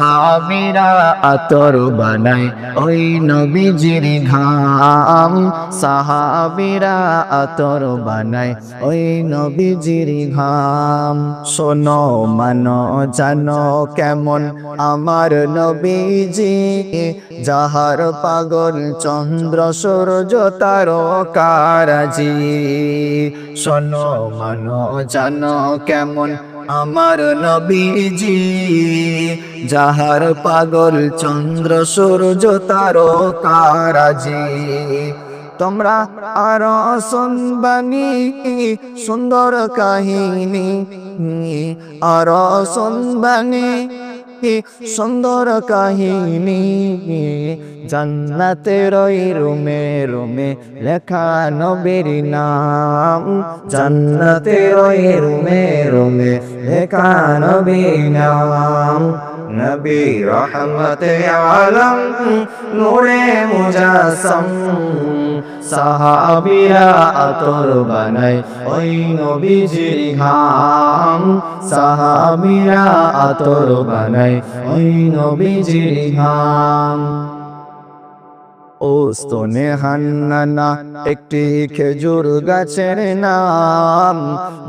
সাহাবিরা আতর বানায়। ওই নবীজির ঘাম সাহাবিরা আতর বানায়। ওই নবীজির ঘাম শোনো, মানো, জানো কেমন আমার নবীজি। যাহার পাগল চন্দ্র সূর্য তারকারাজি। শোনো, মানো, জানো কেমন আমার নবীজি যাহার পাগল চন্দ্র সূর্য তারকারাজি। তোমরা আর শুনবানি সুন্দর কাহিনী আর শুনবানি। সুন্দর কাহিনী। জান্নাতের রুমে রুমে লেখা নবীর নাম। জান্নাতের রুমে রুমে লেখা নবীর নাম। নবী রহমতে আলম, নূরে মুজাসম। সাহাবিরা আতর বানায় ওই নবীজির ঘাম। সাহাবিরা আতর বানায় ওই নবীজির ঘাম ও স্তনে হান্নানা একটি খেজুর গাছের নাম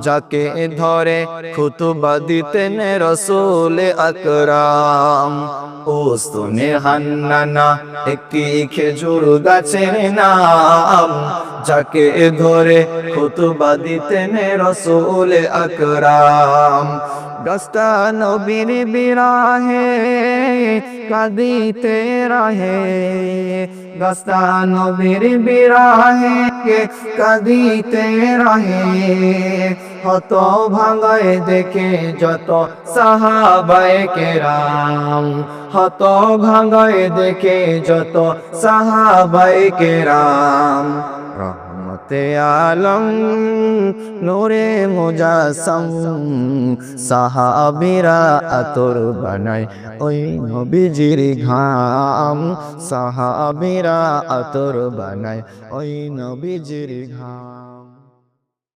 যাকে ধরে খুতুবা দিতেন রসুল আকরাম। ও স্তনে হান্নানা একটি খেজুর গাছের নাম যাকে ধরে খুতুবা দিতেন রসুল আকরাম। গাছটা নবীর বিরাহে কাঁদিতে রাহে। গাছটা নবীর বিরাহে কাঁদিতে রাহে। হত ভাঙায় দেখে যত সাহাবায় কেরাম। হত ভাঙায় দেখে যত সাহাবায় কেরাম। রহমতে আলম, নূরে মুজাসম, সাহাবিরা আতর বানায় ওই নবীজির ঘাম, সাহাবিরা আতর বানায় ওই নবীজির ঘাম।